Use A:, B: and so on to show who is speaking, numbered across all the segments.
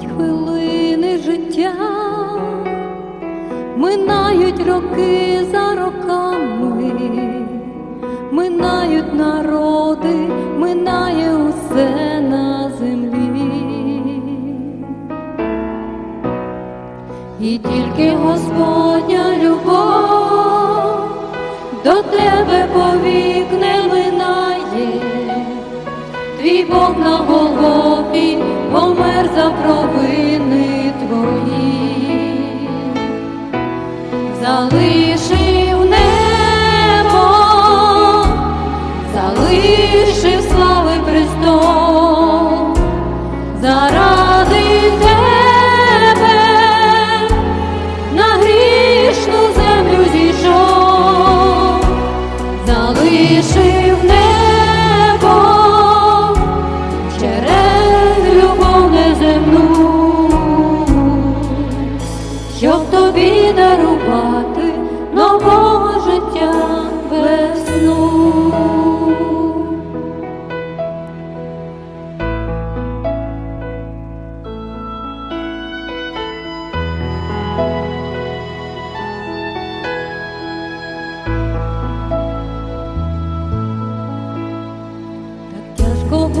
A: Минають хвилини життя, минають роки за роками, минають народи, минає усе на землі. І тільки Господня любов до тебе повік не минає, твій Бог на Голгофі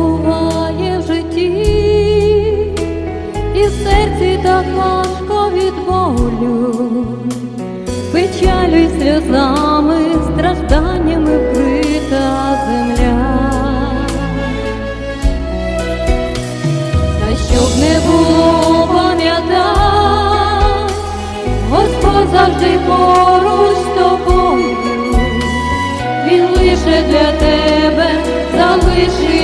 A: буває в житті, і в серці так важко від болю, печалю й сльозами, стражданнями вкрита земля. Та щоб не було пам'ятать, Господь завжди поруч з тобою. Він лише для тебе залишив